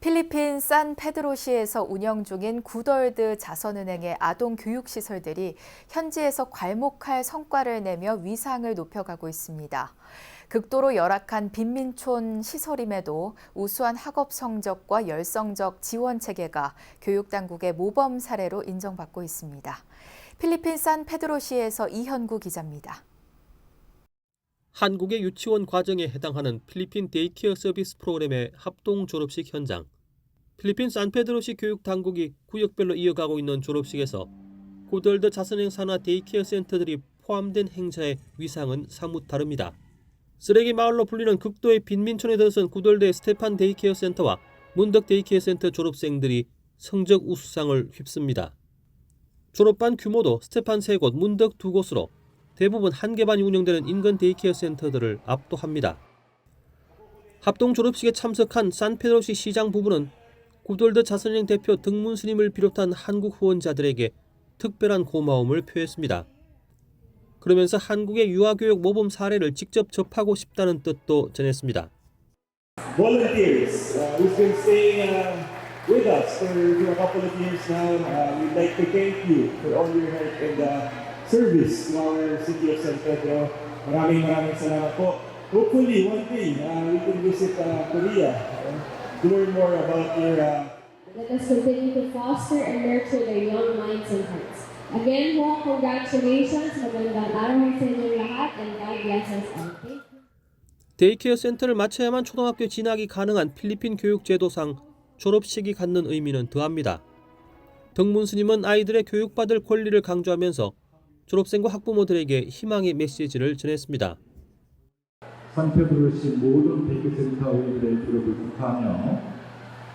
필리핀 산 페드로시에서 운영 중인 구덜드 자선은행의 아동 교육 시설들이 현지에서 괄목할 성과를 내며 위상을 높여가고 있습니다. 극도로 열악한 빈민촌 시설임에도 우수한 학업 성적과 열성적 지원 체계가 교육 당국의 모범 사례로 인정받고 있습니다. 필리핀 산 페드로시에서 이현구 기자입니다. 한국의 유치원 과정에 해당하는 필리핀 데이케어 서비스 프로그램의 합동 졸업식 현장. 필리핀 산페드로시 교육 당국이 구역별로 이어가고 있는 졸업식에서 고덜드 자선행 산하 데이케어 센터들이 포함된 행사의 위상은 사뭇 다릅니다. 쓰레기 마을로 불리는 극도의 빈민촌에 들어선 구덜드의 스테판 데이케어 센터와 문덕 데이케어 센터 졸업생들이 성적 우수상을 휩습니다. 졸업반 규모도 스테판 세 곳, 문덕 두 곳으로 대부분 한 개반이 운영되는 인근 데이케어 센터들을 압도합니다. 합동 졸업식에 참석한 산페드로시 시장 부부는 구돌드 자선행 대표 등문 스님을 비롯한 한국 후원자들에게 특별한 고마움을 표했습니다. 그러면서 한국의 유아교육 모범 사례를 직접 접하고 싶다는 뜻도 전했습니다. volunteers uh, who's been staying uh, with us for a couple of years now. Uh, we'd like to thank you for all your help and uh, service to our city of San Pedro. Maraming maraming salamat po. Hopefully, one day, uh, we can visit uh, Korea uh, to learn more about your uh, Let us continue to foster and nurture their young minds and hearts. Again po, congratulations. Magandang araw sa inyong lahat and God bless us all. Thank you. 데이케어 센터를 마쳐야만 초등학교 진학이 가능한 필리핀 교육 제도상 졸업식이 갖는 의미는 더합니다. 덕문 스님은 아이들의 교육받을 권리를 강조하면서 졸업생과 학부모들에게 희망의 메시지를 전했습니다. 산페드로시 모든 데이크센터 아이들의 졸업을 축하하며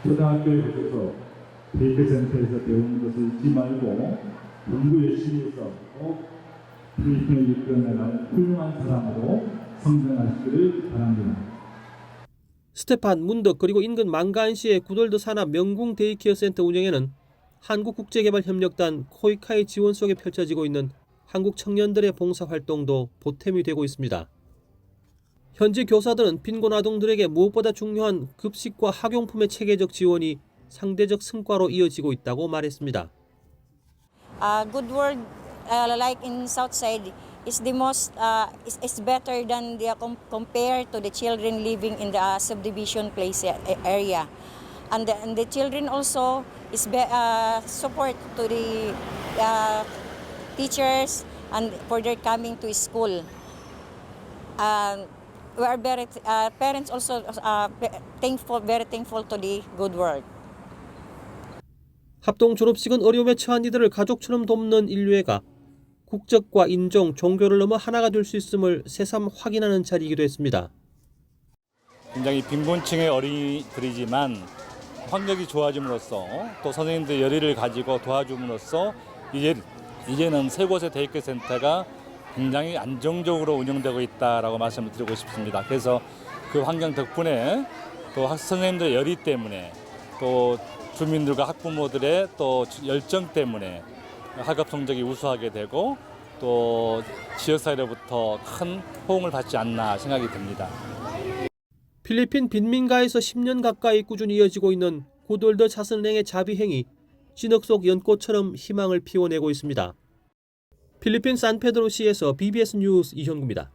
초등학교에 오셔서 데이크센터에서 배우는 것을 잊지 말고 공부 열심히 해서 꼭 필리핀을 이끌어내는 훌륭한 사람으로 성장하시기를 바랍니다. 스테판, 문덕 그리고 인근 망가안시의 구돌드 산하 명궁 데이케어 센터 운영에는 한국국제개발협력단 코이카의 지원 속에 펼쳐지고 있는 한국 청년들의 봉사활동도 보탬이 되고 있습니다. 현지 교사들은 빈곤 아동들에게 무엇보다 중요한 급식과 학용품의 체계적 지원이 상대적 성과로 이어지고 있다고 말했습니다. uh, good word uh, like in Southside is the most uh, is, is better than the com- compared to the children living in the uh, subdivision place area and the, and the children also is be, uh, support to the uh, teachers and for their coming to school um, we are very uh, parents also uh, thankful very thankful to the good work 합동 졸업식은 어려움에 처한 이들을 가족처럼 돕는 인류애가 국적과 인종, 종교를 넘어 하나가 될 수 있음을 새삼 확인하는 자리이기도 했습니다. 굉장히 빈곤층의 어린이들이지만 환경이 좋아짐으로써 또 선생님들 열의를 가지고 도와줌으로써 이제 이제는 세 곳의 데이케 센터가 굉장히 안정적으로 운영되고 있다라고 말씀을 드리고 싶습니다. 그래서 그 환경 덕분에 또학 선생님들의 열의 때문에 또 주민들과 학부모들의 또 열정 때문에 학업 성적이 우수하게 되고 또 지역사회로부터 큰 호응을 받지 않나 생각이 듭니다. 필리핀 빈민가에서 10년 가까이 꾸준히 이어지고 있는 고돌더 자선행의 자비행이 진흙 속 연꽃처럼 희망을 피워내고 있습니다. 필리핀 산페드로시에서 BBS 뉴스 이현구입니다.